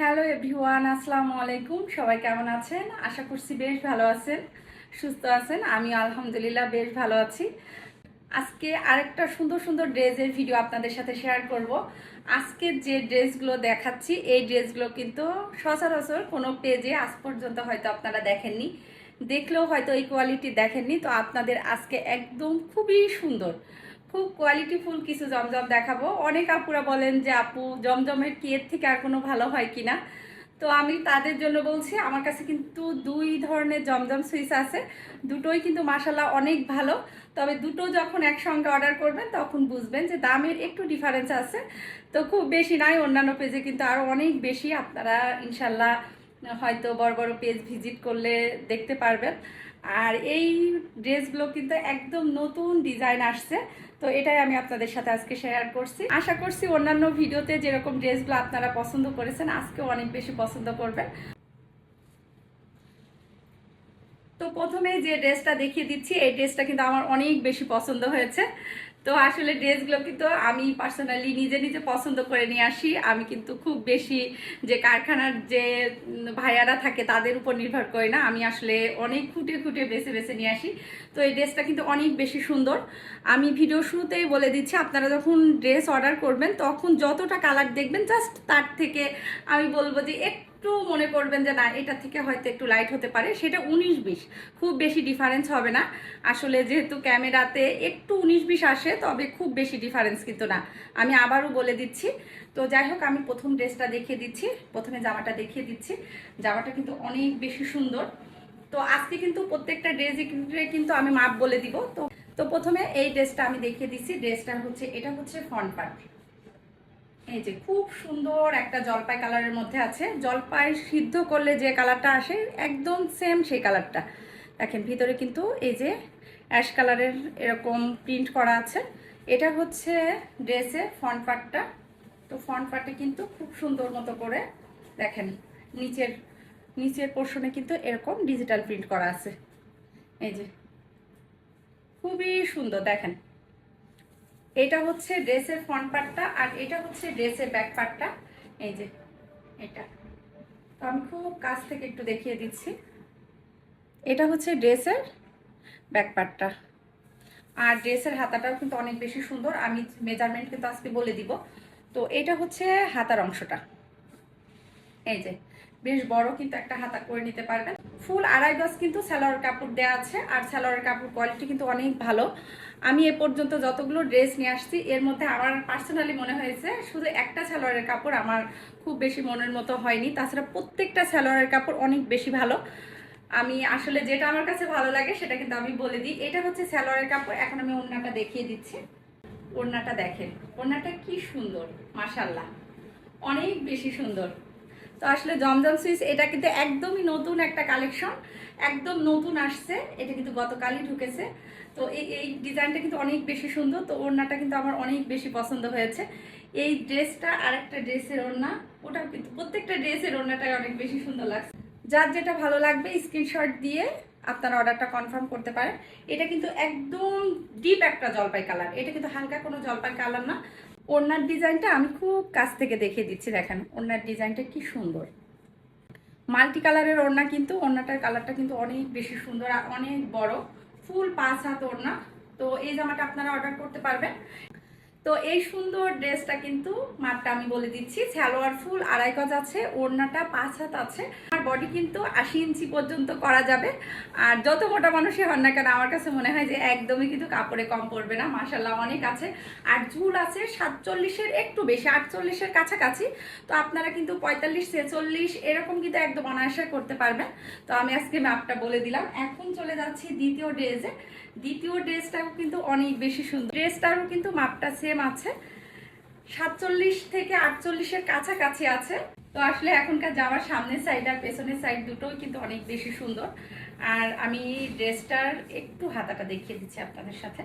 Hello everyone আসসালামু আলাইকুম। সবাই কেমন আছেন? আশা করছি বেশ ভালো আছেন, সুস্থ আছেন। আমি আলহামদুলিল্লাহ বেশ ভালো আছি। আজকে আরেকটা সুন্দর সুন্দর ড্রেসের ভিডিও আপনাদের সাথে শেয়ার করব। আজকে যে ড্রেসগুলো দেখাচ্ছি, এই ড্রেসগুলো কিন্তু সচরাচর কোনো পেজে আজ পর্যন্ত হয়তো আপনারা দেখেননি। দেখলেও হয়তো এই কোয়ালিটি দেখেননি। তো আপনাদের আজকে একদম খুবই সুন্দর খুব কোয়ালিটিফুল কিছু জমজম দেখাবো। অনেক আপুরা বলেন যে, আপু, জমজমের কি এর থেকে আর কোনো ভালো হয় কিনা? তো আমি তাদের জন্য বলছি, আমার কাছে কিন্তু দুই ধরনের জমজম সুইচ আছে। দুটোই কিন্তু মাসাল্লাহ অনেক ভালো। তবে দুটো যখন একসঙ্গে অর্ডার করবেন, তখন বুঝবেন যে দামের একটু ডিফারেন্স আছে। তো খুব বেশি নাই, অন্যান্য পেজে কিন্তু আরও অনেক বেশি। আপনারা ইনশাল্লাহ হয়তো বড় বড় পেজ ভিজিট করলে দেখতে পারবেন। আর এই ড্রেসগুলো কিন্তু একদম নতুন ডিজাইন আসছে, তো এটাই আমি আপনাদের সাথে আজকে শেয়ার করছি। আশা করছি অন্যান্য ভিডিওতে যেরকম ড্রেসগুলো আপনারা পছন্দ করেছেন আজকেও অনেক বেশি পছন্দ করবেন। তো প্রথমে যে ড্রেসটা দেখিয়ে দিচ্ছি, এই ড্রেসটা কিন্তু আমার অনেক বেশি পছন্দ হয়েছে। তো আসলে ড্রেসগুলো কিন্তু আমি পার্সোনালি নিজে নিজে পছন্দ করে নিয়ে আসি। আমি কিন্তু খুব বেশি যে কারখানার যে ভাইয়ারা থাকে তাদের উপর নির্ভর করে না। আমি আসলে অনেক খুঁটে খুঁটে বেছে বেছে নিয়ে আসি। তো এই ড্রেসটা কিন্তু অনেক বেশি সুন্দর। আমি ভিডিও শুরুতেই বলে দিচ্ছি, আপনারা যখন ড্রেস অর্ডার করবেন, তখন যতটা কালার দেখবেন জাস্ট তার থেকে আমি বলব যে একটু মনে করবেন যে না, এটা থেকে হয়তো একটু লাইট হতে পারে, সেটা উনিশ বিশ। খুব বেশি ডিফারেন্স হবে না। আসলে যেহেতু ক্যামেরাতে একটু উনিশ বিশ আসে, তবে খুব বেশি ডিফারেন্স কিন্তু না। আমি আবারও বলে দিচ্ছি। তো যাই হোক, আমি প্রথম ড্রেসটা দেখিয়ে দিচ্ছি। প্রথমে জামাটা দেখিয়ে দিচ্ছি। জামাটা কিন্তু অনেক বেশি সুন্দর। তো আজকে কিন্তু প্রত্যেকটা ড্রেস কিন্তু আমি মাপ বলে দিব। তো তো প্রথমে এই ড্রেসটা আমি দেখিয়ে দিচ্ছি। ড্রেসটা হচ্ছে, এটা হচ্ছে ফ্রন্ট পার্ট এই যে খুব সুন্দর একটা জলপাই কালারের মধ্যে আছে। জলপাই সিদ্ধ করলে যে কালারটা আসে, একদম সেম সেই কালারটা দেখেন, ভিতরে কিন্তু এই যে অ্যাশ কালারের এরকম প্রিন্ট করা আছে। এটা হচ্ছে ড্রেসের ফ্রন্ট পার্টটা তো ফ্রন্ট পার্টে কিন্তু খুব সুন্দর মতো করে দেখেন, নিচের নিচের পোর্শনে কিন্তু এরকম ডিজিটাল প্রিন্ট করা আছে। এই যে, খুবই সুন্দর, দেখেন। এটা হচ্ছে ড্রেসের ফ্রন্ট পার্টটা আর এটা হচ্ছে ড্রেসের ব্যাক পার্টটা এই যে, এটা। তো আমি খুব কাছ থেকে একটু দেখিয়ে দিচ্ছি। এটা হচ্ছে ড্রেসের ব্যাক পার্টটা আর ড্রেসের হাতাটাও কিন্তু অনেক বেশি সুন্দর। আমি মেজারমেন্ট কিন্তু আজকে বলে দিব। তো এটা হচ্ছে হাতার অংশটা। এই যে, বেশ বড় কিন্তু একটা হাতা করে নিতে পারবেন। ফুল আড়াই গজ কিন্তু স্যালোয়ার কাপড় দেওয়া আছে, আর স্যালোয়ার কাপড় কোয়ালিটি কিন্তু অনেক ভালো। আমি এ পর্যন্ত যতগুলো ড্রেস নিয়ে আসছি, এর মধ্যে আমার পার্সোনালি মনে হয়েছে শুধু একটা স্যালোয়ারের কাপড় আমার খুব বেশি মনের মতো হয়নি। তাছাড়া প্রত্যেকটা স্যালোয়ারের কাপড় অনেক বেশি ভালো। আমি আসলে যেটা আমার কাছে ভালো লাগে সেটা কিন্তু আমি বলে দিই। এটা হচ্ছে স্যালোয়ারের কাপড়, এখন আমি ওড়নাটা দেখিয়ে দিচ্ছি। ওড়নাটা দেখেন, ওড়নাটা কি সুন্দর মাসাল্লাহ অনেক বেশি সুন্দর। তো আসলে জমজম সুইচ, এটা কিন্তু একদমই নতুন একটা কালেকশন একদম নতুন আসছে, এটা কিন্তু গতকালই ঢুকেছে। তো এই এই ডিজাইনটা কিন্তু অনেক বেশি সুন্দর, তো ওড়নাটা কিন্তু আমার অনেক বেশি পছন্দ হয়েছে। এই ড্রেসটা আর একটা ড্রেসের ওড়না, ওটাও কিন্তু প্রত্যেকটা ড্রেসের ওড়নাটাই অনেক বেশি সুন্দর লাগছে। যার যেটা ভালো লাগবে স্ক্রিনশট দিয়ে আপনারা অর্ডারটা কনফার্ম করতে পারেন। এটা কিন্তু একদম ডিপ একটা জলপাই কালার এটা কিন্তু হালকা কোনো জলপাই কালার না। ওড়নার ডিজাইনটা আমি খুব কাছ থেকে দেখিয়ে দিচ্ছি, দেখেন। ওড়নার ডিজাইনটা কি সুন্দর। মাল্টি কালারের ওড়না কিন্তু, ওড়নাটার কালারটা কিন্তু অনেক বেশি সুন্দর আর অনেক বড়। ফুল পাঁচ হাত ওড়না। তো এই জামাটা আপনারা অর্ডার করতে পারবেন। তো এই সুন্দর ড্রেসটা কিন্তু মাপটা আমি বলে দিচ্ছি। সালোয়ার ফুল আড়াই গজ আছে, ওড়নাটা পাঁচ হাত আছে। আর বডি কিন্তু আশি ইঞ্চি পর্যন্ত করা যাবে। আর যত মোটা মানুষই হন না কেন, আমার কাছে মনে হয় যে একদমই কিন্তু কাপড়ে কম পড়বে না। মাসাল্লাহ অনেক আছে। আর ঝুল আছে সাতচল্লিশের একটু বেশি, আটচল্লিশের কাছাকাছি। তো আপনারা কিন্তু পঁয়তাল্লিশ, ছেচল্লিশ এরকম কিন্তু একদম অনায়াসে করতে পারবেন। তো আমি আজকে মাপটা বলে দিলাম। এখন চলে যাচ্ছি দ্বিতীয় ড্রেসে। দ্বিতীয় ড্রেসটাও কিন্তু অনেক বেশি সুন্দর। ড্রেসটারও কিন্তু মাপটা সেম আছে। সাতচল্লিশ থেকে আটচল্লিশের কাছাকাছি আছে। তো আসলে এখনকার যাওয়ার সামনের সাইড আর পেছনের সাইড দুটোই কিন্তু অনেক বেশি সুন্দর। আর আমি ড্রেসটার একটু হাতাটা দেখিয়ে দিচ্ছি আপনাদের সাথে।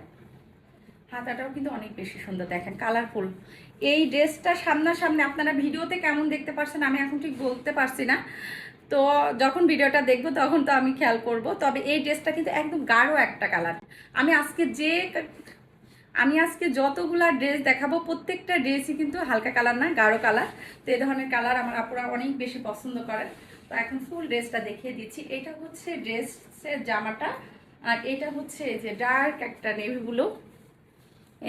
হাতাটাও কিন্তু অনেক বেশি সুন্দর, দেখেন কালারফুল এই ড্রেসটা সামনাসামনি আপনারা ভিডিওতে কেমন দেখতে পারছেন আমি এখন ঠিক বলতে পারছি না। তো যখন ভিডিওটা দেখব তখন তো আমি খেয়াল করব। তবে এই ড্রেসটা কিন্তু একদম গাঢ় একটা কালার আমি আজকে যে আমি আজকে যতগুলা ড্রেস দেখাবো, প্রত্যেকটা ড্রেসই কিন্তু হালকা কালার না, গাঢ় কালার তো এই ধরনের কালার আমার আপুরা অনেক বেশি পছন্দ করেন। তো এখন ফুল ড্রেসটা দেখিয়ে দিচ্ছি। এটা হচ্ছে ড্রেসের জামাটা, আর এটা হচ্ছে এই যে ডার্ক একটা নেভি ব্লু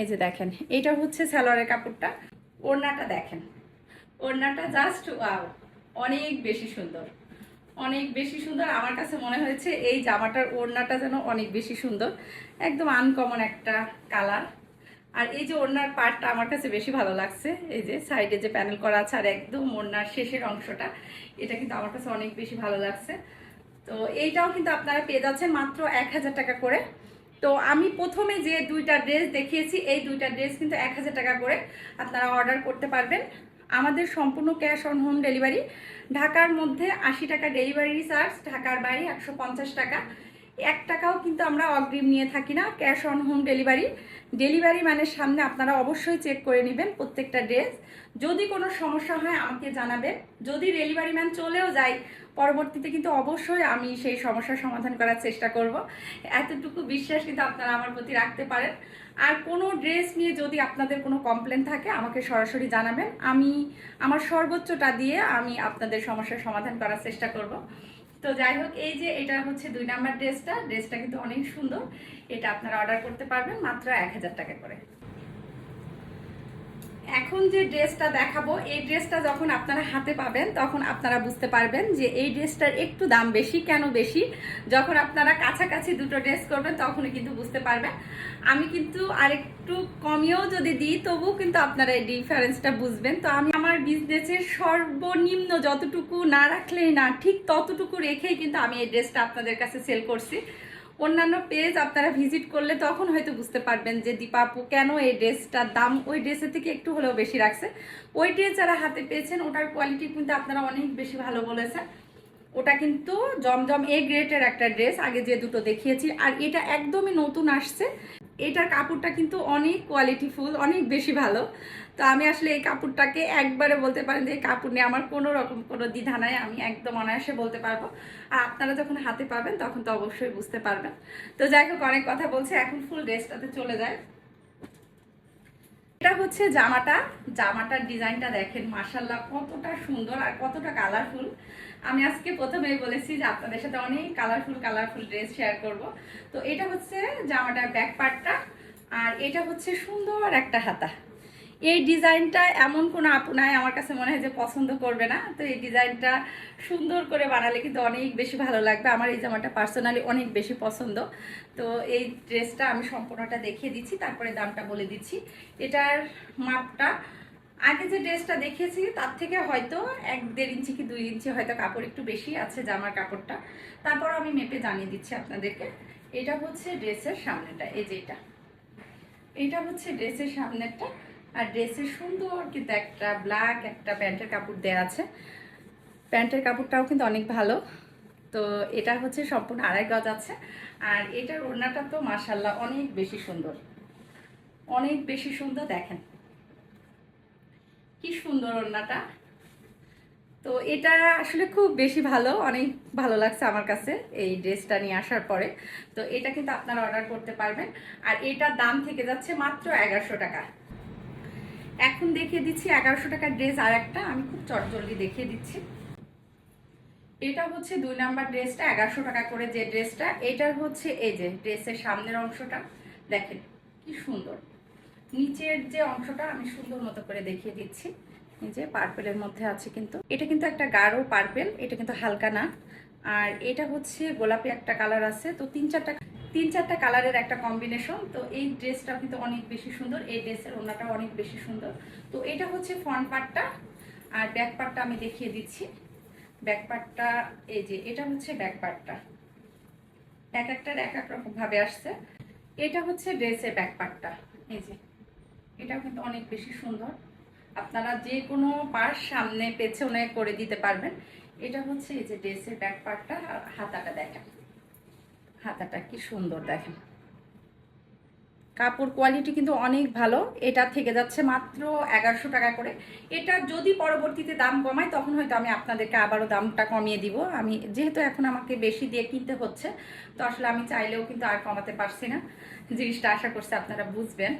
এই যে দেখেন, এটা হচ্ছে সালোয়ারের কাপড়টা। ওড়নাটা দেখেন। ওড়নাটা জাস্ট অনেক বেশি সুন্দর। অনেক বেশি সুন্দর। আমার কাছে মনে হয়েছে এই জামাটার ওড়নাটা যেন অনেক বেশি সুন্দর। একদম আনকমন একটা কালার আর এই যে ওড়নার পার্টটা আমার কাছে বেশি ভালো লাগছে। এই যে সাইডে যে প্যানেল করা আছে আর একদম ওড়নার শেষের অংশটা, এটা কিন্তু আমার কাছে অনেক বেশি ভালো লাগছে। তো এইটাও কিন্তু আপনারা পেয়ে যাচ্ছেন মাত্র এক হাজার টাকা করে। তো আমি প্রথমে যে দুইটা ড্রেস দেখিয়েছি, এই দুইটা ড্রেস কিন্তু এক হাজার টাকা করে আপনারা অর্ডার করতে পারবেন। আমাদের সম্পূর্ণ ক্যাশ অন হোম ডেলিভারি ঢাকার মধ্যে আশি টাকা ডেলিভারি চার্জ ঢাকার বাইরে একশো পঞ্চাশ টাকা। এক টাকাও কিন্তু আমরা অগ্রিম নিয়ে থাকি না cash on home delivery delivery মানে সামনে আপনারা অবশ্যই চেক করে নেবেন প্রত্যেকটা ড্রেস যদি কোনো সমস্যা হয় আমাকে জানাবেন। যদি ডেলিভারি ম্যান চলেও যায়, পরবর্তীতে কিন্তু অবশ্যই আমি সেই সমস্যার সমাধান করার চেষ্টা করব। এতটুকু বিশ্বাস কিন্তু আপনারা আমার প্রতি রাখতে পারেন। আর কোনো ড্রেস নিয়ে যদি আপনাদের কোনো কমপ্লেন থাকে, আমাকে সরাসরি জানাবেন। আমি আমার সর্বোচ্চটা দিয়ে আমি আপনাদের সমস্যার সমাধান করার চেষ্টা করব। তো যাই হোক, এই যে এটা হচ্ছে দুই নাম্বার ড্রেসটা ড্রেসটা কিন্তু অনেক সুন্দর। এটা আপনারা অর্ডার করতে পারবেন মাত্র এক হাজার টাকা করে। এখন যে ড্রেসটা দেখাবো, এই ড্রেসটা যখন আপনারা হাতে পাবেন, তখন আপনারা বুঝতে পারবেন যে এই ড্রেসটার একটু দাম বেশি, কেন বেশি? যখন আপনারা কাছাকাছি দুটো ড্রেস করবেন, তখনই কিন্তু বুঝতে পারবেন। আমি কিন্তু আরেকটু কমিয়েও যদি দিই, তবুও কিন্তু আপনারা এই ডিফারেন্সটা বুঝবেন। তো আমি আমার বিজনেসের সর্বনিম্ন যতটুকু না রাখলেই না, ঠিক ততটুকু রেখেই কিন্তু আমি এই ড্রেসটা আপনাদের কাছে সেল করছি। অন্যান্য পেজ আপনারা ভিজিট করলে তখন হয়তো বুঝতে পারবেন যে দীপাপু কেন এই ড্রেসটার দাম ওই ড্রেসের থেকে একটু হলেও বেশি রাখছে। ওই ড্রেস যারা হাতে পেয়েছেন, ওটার কোয়ালিটি কিন্তু আপনারা অনেক বেশি ভালো বলেছেন। ওটা কিন্তু জমজম এ গ্রেটের একটা ড্রেস আগে যে দুটো দেখিয়েছি, আর এটা একদমই নতুন আসছে। এটার কাপড়টা কিন্তু অনেক কোয়ালিটিফুল অনেক বেশি ভালো। তো আমি আসলে এই কাপড়টাকে একবারে বলতে পারেন যে এই কাপড় নিয়ে আমার কোনো রকম কোনো দ্বিধা নাই, আমি একদম অনায়াসে বলতে পারব। আর আপনারা যখন হাতে পাবেন তখন তো অবশ্যই বুঝতে পারবেন। তো যাই হোক, অনেক কথা বলছে, এখন ফুল ড্রেসটাতে চলে যায় এটা হচ্ছে জামাটা। জামাটার ডিজাইনটা দেখেন মার্শাল্লাহ কতটা সুন্দর আর কতটা কালারফুল আমি আজকে প্রথমেই বলেছি যে আপনাদের সাথে অনেক কালারফুল কালারফুল ড্রেস শেয়ার করব। তো এটা হচ্ছে জামাটার ব্যাক পার্টটা আর এটা হচ্ছে সুন্দর একটা হাতা। এই ডিজাইনটা এমন কোনো আপু নাই, আমার কাছে মনে হয় যে পছন্দ করবে না। তো এই ডিজাইনটা সুন্দর করে বানালে কিন্তু অনেক বেশি ভালো লাগবে। আমার এই জামাটা পার্সোনালি অনেক বেশি পছন্দ। তো এই ড্রেসটা আমি সম্পূর্ণটা দেখিয়ে দিচ্ছি, তারপরে দামটা বলে দিচ্ছি। এটার মাপটা, আগে যে ড্রেসটা দেখিয়েছি, তার থেকে হয়তো এক দেড় ইঞ্চি কি দুই ইঞ্চি হয়তো কাপড় একটু বেশি আছে জামার কাপড়টা। তারপর আমি মেপে জানিয়ে দিচ্ছি আপনাদেরকে। এটা হচ্ছে ড্রেসের সামনেটা, এই যে এটা। এটা হচ্ছে ড্রেসের সামনেরটা। আর ড্রেসের সুন্দর কিন্তু একটা ব্ল্যাক একটা প্যান্টের কাপড় দেওয়া আছে। প্যান্টের কাপড়টাও কিন্তু অনেক ভালো। তো এটা হচ্ছে সম্পূর্ণ আড়াই গজ আছে। আর এটার ওড়নাটা তো মাসাল্লাহ অনেক বেশি সুন্দর। অনেক বেশি সুন্দর, দেখেন। কি সুন্দর ওড়নাটা। তো এটা আসলে খুব বেশি ভালো, অনেক ভালো লাগছে আমার কাছে এই ড্রেসটা নিয়ে আসার পরে। তো এটা কিন্তু আপনারা অর্ডার করতে পারবেন। আর এটার দাম থেকে যাচ্ছে মাত্র এগারোশো টাকা। এখন দেখিয়ে দিচ্ছি এগারোশো টাকার ড্রেস আর একটা। আমি খুব চটজলদি দেখিয়ে দিচ্ছি। এটা হচ্ছে দুই নাম্বার ড্রেসটা, এগারোশো টাকা করে যে ড্রেসটা। এটার হচ্ছে এই যে ড্রেসের সামনের অংশটা। দেখেন কি সুন্দর। নিচের যে অংশটা আমি সুন্দর মতো করে দেখিয়ে দিচ্ছি। এই যে পার্পেলের মধ্যে আছে কিন্তু। এটা কিন্তু একটা গাঢ় পার্পেল, এটা কিন্তু হালকা না। আর এটা হচ্ছে গোলাপি একটা কালার আছে। তো তিন চারটা তিন চারটা কালারের একটা কম্বিনেশন, তো এই ড্রেসটা কিন্তু অনেক বেশি সুন্দর, এই ড্রেসের ওনাটা অনেক বেশি সুন্দর। তো এটা হচ্ছে ফ্রন্ট পার্টটা আর ব্যাক পার্টটা আমি দেখিয়ে দিচ্ছি। ব্যাক পার্টটা এই যে, এটা হচ্ছে ব্যাক পার্টটা এক একটার এক এক রকম ভাবে আসছে। এটা হচ্ছে ড্রেসের ব্যাক পার্টটা এই যে এটা কিন্তু অনেক বেশি সুন্দর। আপনারা যে কোনো পাশ সামনে পেছনে করে দিতে পারবেন। এটা হচ্ছে এই যে ড্রেসের ব্যাক পার্টটা আর হাতাটা দেখেন। হাতাটা কি সুন্দর দেখেন। কাপড় কোয়ালিটি কিন্তু অনেক ভালো, এটা থেকে যাচ্ছে মাত্র এগারোশো টাকা করে। এটা যদি পরবর্তীতে দাম কমায়, তখন হয়তো আমি আপনাদেরকে আবারও দামটা কমিয়ে দিব। আমি যেহেতু এখন আমাকে বেশি দিয়ে কিনতে হচ্ছে, তো আসলে আমি চাইলেও কিন্তু আর কমাতে পারছি না। জিনিসটা আশা করছি আপনারা বুঝবেন।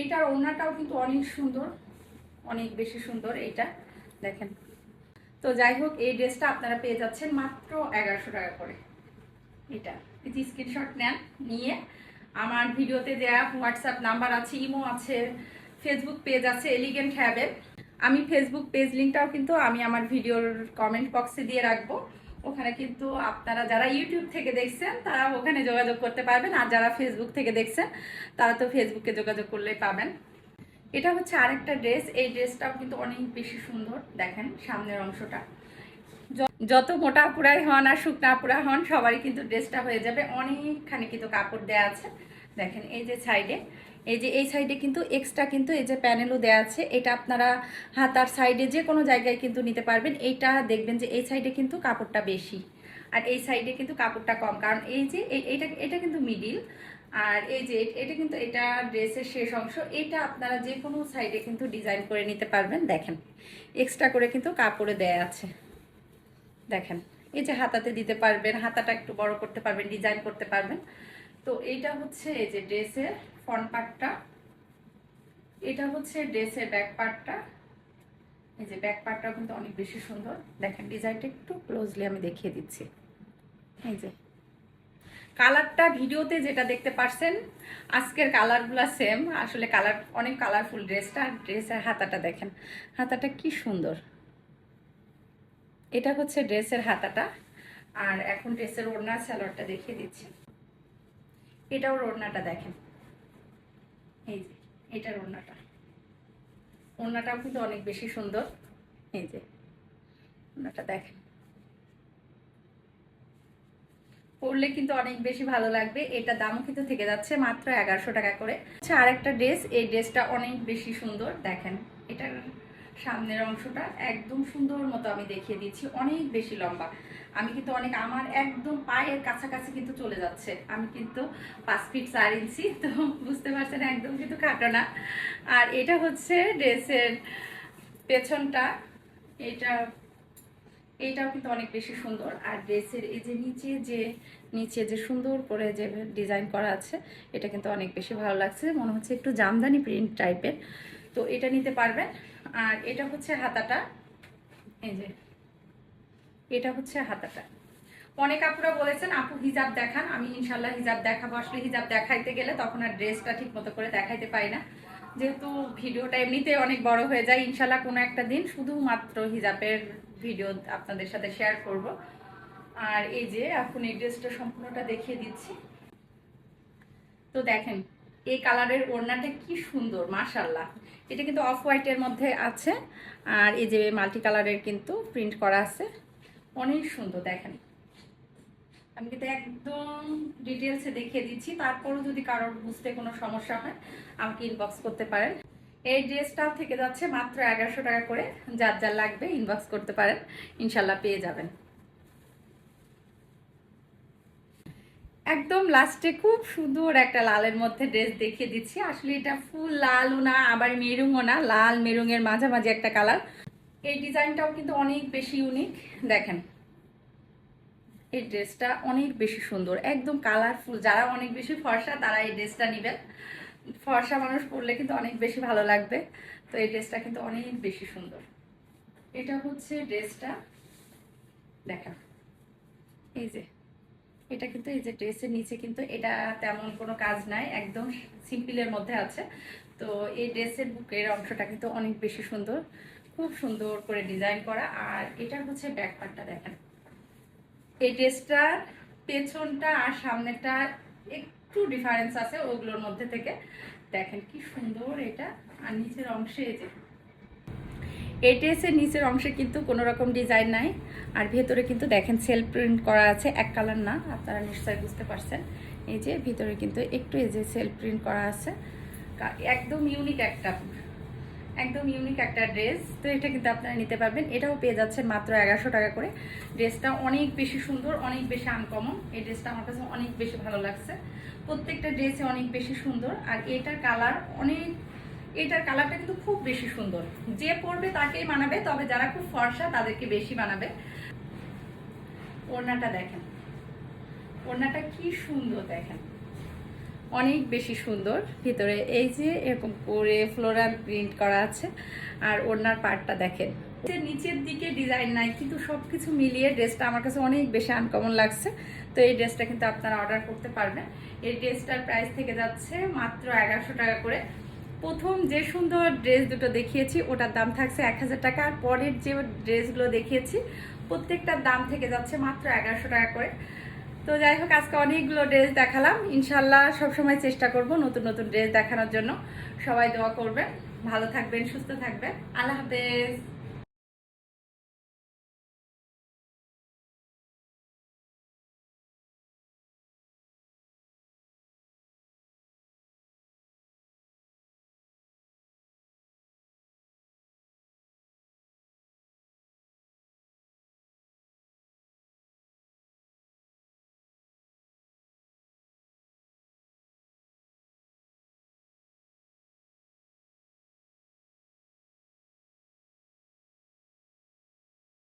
এইটার ওড়নাটাও কিন্তু অনেক সুন্দর, অনেক বেশি সুন্দর এইটা, দেখেন। তো যাই হোক, এই ড্রেসটা আপনারা পেয়ে যাচ্ছেন মাত্র এগারোশো টাকা করে। এটা। যদি স্ক্রিনশট নেন, নিয়ে আমার ভিডিওতে দেয়া হোয়াটসঅ্যাপ নাম্বার আছে ইমো আছে ফেসবুক পেজ আছে এলিগেন্ট হ্যাবেল আমি ফেসবুক পেজ লিঙ্কটাও কিন্তু আমি আমার ভিডিওর কমেন্ট বক্সে দিয়ে রাখব। ওখানে কিন্তু আপনারা যারা ইউটিউব থেকে দেখছেন, তারা ওখানে যোগাযোগ করতে পারবেন। আর যারা ফেসবুক থেকে দেখছেন, তারা তো ফেসবুকে যোগাযোগ করলেই পাবেন। এটা হচ্ছে আরেকটা ড্রেস এই ড্রেসটাও কিন্তু অনেক বেশি সুন্দর। দেখেন, সামনের অংশটা। যত মোটা পুরাই হন আর শুকনা পুরা হন, সবারই কিন্তু ড্রেসটা হয়ে যাবে। অনেকখানি কিন্তু কাপড় দেয়া আছে। দেখেন, এই যে সাইডে এই যে, এই সাইডে কিন্তু এক্সট্রা কিন্তু এই যে প্যানেলও দেওয়া আছে। এটা আপনারা হাতার সাইডে যে কোনো জায়গায় কিন্তু নিতে পারবেন। এইটা দেখবেন যে এই সাইডে কিন্তু কাপড়টা বেশি। আর এই সাইডে কিন্তু কাপড়টা কম। কারণ এই যে এইটা এটা কিন্তু মিডিল আর এই যে, এটা কিন্তু এটা ড্রেসের শেষ অংশ। এটা আপনারা যে কোনো সাইডে কিন্তু ডিজাইন করে নিতে পারবেন। দেখেন এক্সট্রা করে কিন্তু কাপড়ে দেয়া আছে। দেখেন, এই যে হাতাতে দিতে পারবেন, হাতাটা একটু বড় করতে পারবেন ডিজাইন করতে পারবেন। তো এইটা হচ্ছে এই যে ড্রেসের ফ্রন্ট পার্টটা এটা হচ্ছে ড্রেসের ব্যাক পার্টটা এই যে ব্যাক পার্টটাও কিন্তু অনেক বেশি সুন্দর। দেখেন ডিজাইনটা একটু ক্লোজলি আমি দেখিয়ে দিচ্ছি। এই যে। কালারটা ভিডিওতে যেটা দেখতে পারছেন, আজকের কালারগুলো সেম আসলে কালার অনেক কালারফুল ড্রেসটা আর ড্রেসের হাতাটা দেখেন। হাতাটা কি সুন্দর। এটা হচ্ছে ড্রেসের হাতাটা। আর এখন ড্রেসের ওড়না স্যালোয়ারটা দেখিয়ে দিচ্ছি। এটাও ওড়নাটা দেখেন। এই যে, এটার ওড়নাটা। ওড়নাটাও কিন্তু অনেক বেশি সুন্দর। এই যে, ওড়নাটা দেখেন। পরলে কিন্তু অনেক বেশি ভালো লাগবে। এটা দামও কিন্তু থেকে যাচ্ছে মাত্র এগারোশো টাকা করে। আচ্ছা আর একটা ড্রেস। এই ড্রেসটা অনেক বেশি সুন্দর। দেখেন, এটার সামনের অংশটা একদম সুন্দর মতো আমি দেখিয়ে দিচ্ছি, অনেক বেশি লম্বা। আমি কিন্তু অনেক, আমার একদম পায়ের কাছাকাছি কিন্তু চলে যাচ্ছে। আমি কিন্তু পাঁচ ফিট চার ইঞ্চি, তো বুঝতে পারছেন একদম কিন্তু খাটো না। আর এটা হচ্ছে ড্রেসের পেছনটা, এটা এইটাও কিন্তু অনেক বেশি সুন্দর। আর ড্রেসের এই যে নিচে যে নিচে যে সুন্দর করে যে ডিজাইন করা আছে, এটা কিন্তু অনেক বেশি ভালো লাগছে। মনে হচ্ছে একটু জামদানি প্রিন্ট টাইপের। তো এটা নিতে পারবেন। আর এটা হচ্ছে হাতাটা। এই যে, এটা হচ্ছে হাতাটা। অনেক আপুরা বলেছেন, আপু, হিজাব দেখান, আমি ইনশাল্লাহ হিজাব দেখাবো। আসলে হিজাব দেখাইতে গেলে তখন আর ড্রেসটা ঠিক মতো করে দেখাইতে পারি না। যেহেতু ভিডিওটা এমনিতে অনেক বড় হয়ে যায় ইনশাল্লাহ কোনো একটা দিন শুধুমাত্র হিজাবের ভিডিও আপনাদের সাথে শেয়ার করব। আর এই যে এখন এই ড্রেসটা সম্পূর্ণটা দেখিয়ে দিচ্ছি। তো দেখেন এই কালারের ওড়নাটা কি সুন্দর মাশাল্লাহ এটা কিন্তু অফ হোয়াইটের মধ্যে আছে। আর এই যে মাল্টি কালারের কিন্তু প্রিন্ট করা আছে। অনেক সুন্দর, দেখেন। আমি কিন্তু একদম ডিটেলসে দেখিয়ে দিচ্ছি। তারপরও যদি কারোর বুঝতে কোনো সমস্যা হয়, আমাকে ইনবক্স করতে পারেন। এই ড্রেসটাও থেকে যাচ্ছে মাত্র এগারোশো টাকা করে। যার যার লাগবে ইনবক্স করতে পারেন। ইনশাল্লাহ পেয়ে যাবেন। একদম লাস্টে খুব সুন্দর একটা লালের মধ্যে ড্রেস দেখিয়ে দিচ্ছি। আসলে এটা ফুল লালও না আবার মেরুংও না, লাল মেরুঙের মাঝামাঝি একটা কালার এই ডিজাইনটাও কিন্তু অনেক বেশি ইউনিক দেখেন, এই ড্রেসটা অনেক বেশি সুন্দর, একদম কালারফুল যারা অনেক বেশি ফর্সা, তারা এই ড্রেসটা নেবেন। ফর্সা মানুষ পরলে কিন্তু অনেক বেশি ভালো লাগবে। তো এই ড্রেসটা কিন্তু অনেক বেশি সুন্দর। এটা হচ্ছে ড্রেসটা দেখা এই যে এটা কিন্তু এই যে ড্রেসের নিচে কিন্তু এটা তেমন কোনো কাজ নাই, একদম সিম্পলের মধ্যে আছে। তো এই ড্রেসের বুকের অংশটা কিন্তু অনেক বেশি সুন্দর, খুব সুন্দর করে ডিজাইন করা। আর এটা হচ্ছে ব্যাক পার্টটা দেখেন। এই ড্রেসটার পেছনটা আর সামনেটা একটু ডিফারেন্স আছে ওগুলোর মধ্যে থেকে। দেখেন কি সুন্দর এটা। আর নিচের অংশে এই যে এই ড্রেসের নিচের অংশে কিন্তু কোনো রকম ডিজাইন নাই। আর ভেতরে কিন্তু দেখেন সেলফ প্রিন্ট করা আছে, এক কালার না আপনারা নিশ্চয়ই বুঝতে পারছেন। এই যে ভিতরে কিন্তু একটু এই যে সেলফ প্রিন্ট করা আছে। একদম ইউনিক একটা, একদম ইউনিক একটা ড্রেস তো এটা কিন্তু আপনারা নিতে পারবেন। এটাও পেয়ে যাচ্ছে মাত্র এগারোশো টাকা করে। ড্রেসটা অনেক বেশি সুন্দর, অনেক বেশি আনকমন এই ড্রেসটা আমার কাছে অনেক বেশি ভালো লাগছে। প্রত্যেকটা ড্রেসে অনেক বেশি সুন্দর। আর এটার কালার অনেক এটার কালারটা কিন্তু খুব বেশি সুন্দর। যে পরবে তাকেই মানাবে, তবে যারা খুব ফর্সা, তাদেরকে বেশি মানাবে। ওড়নাটা দেখেন। ওড়নাটা কি সুন্দর দেখেন। অনেক বেশি সুন্দর। ভিতরে এই যে এরকম করে ফ্লোরাল প্রিন্ট করা আছে, আর ওড়নার পার্টটা দেখেন। নিচের দিকে ডিজাইন নাই, কিন্তু সব কিছু মিলিয়ে ড্রেসটা আমার কাছে অনেক বেশি আনকমন লাগছে। তো এই ড্রেসটা কিন্তু আপনারা অর্ডার করতে পারবেন। এই ড্রেসটার প্রাইস থেকে যাচ্ছে মাত্র এগারোশো টাকা করে। প্রথম যে সুন্দর ড্রেস দুটো দেখিয়েছি, ওটার দাম থাকছে এক হাজার টাকা। আর পরের যে ড্রেসগুলো দেখিয়েছি প্রত্যেকটার দাম থেকে যাচ্ছে মাত্র এগারোশো টাকা করে। তো যাই হোক, আজকে অনেকগুলো ড্রেস দেখালাম। ইনশাল্লাহ সবসময় চেষ্টা করব নতুন নতুন ড্রেস দেখানোর জন্য। সবাই দোয়া করবেন। ভালো থাকবেন, সুস্থ থাকবেন। আল্লাহ হাফেজ।